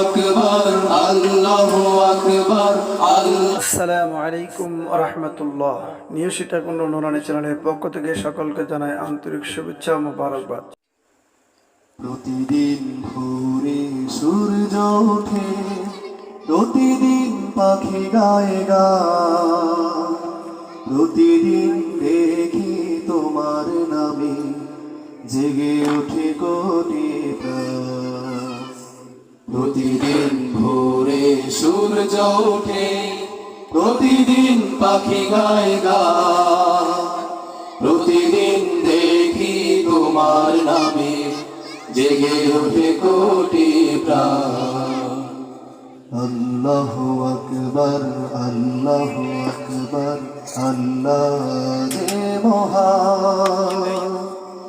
আকবার আল্লাহু আকবার আসসালামু আলাইকুম রহমতুল্লাহ। নিউ সীতাকুণ্ড নুরানি চ্যানেলের পক্ষ থেকে সকলকে জানাই আন্তরিক শুভেচ্ছা ও মোবারকবাদ। প্রতিদিন ভোরে সূর্য ওঠে প্রতিদিন পাখি গায়ে গা। প্রতিদিন দেখি তোমার নামে জেগে ওঠে কোটি প্রাণ। প্রতিদিন ভোরে সূর্য ওঠে, প্রতিদিন পাখি গায় গা। প্রতিদিন দেখি তোমার নামে জেগে ওঠে কোটি আল্লাহ আকবর আল্লাহ আকবর, আল্লাহ রে মহান।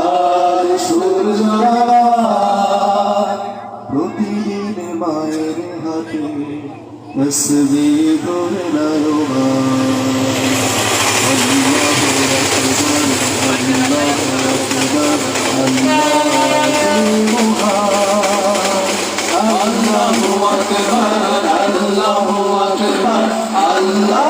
লাল সূর্য রাঙায়। প্রতিদিন মায়ের হাতে তসবি করে নারোবা আল্লাহু আকবার আল্লাহু আকবার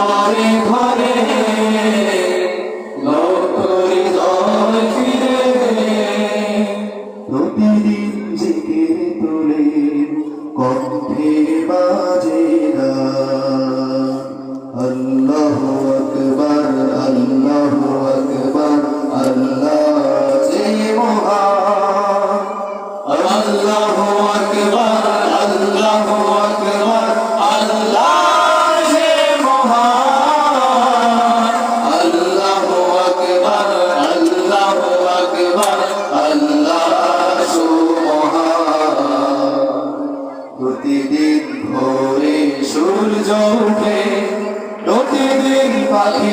ঘরে ঘরে প্রতিদিন জেগে তোলে কণ্ঠে বাজে গান। আল্লাহ আকবার আল্লাহ আকবার, আল্লাহ যে মহান আল্লাহু আকবার ওঠে প্রতিদিন পাখি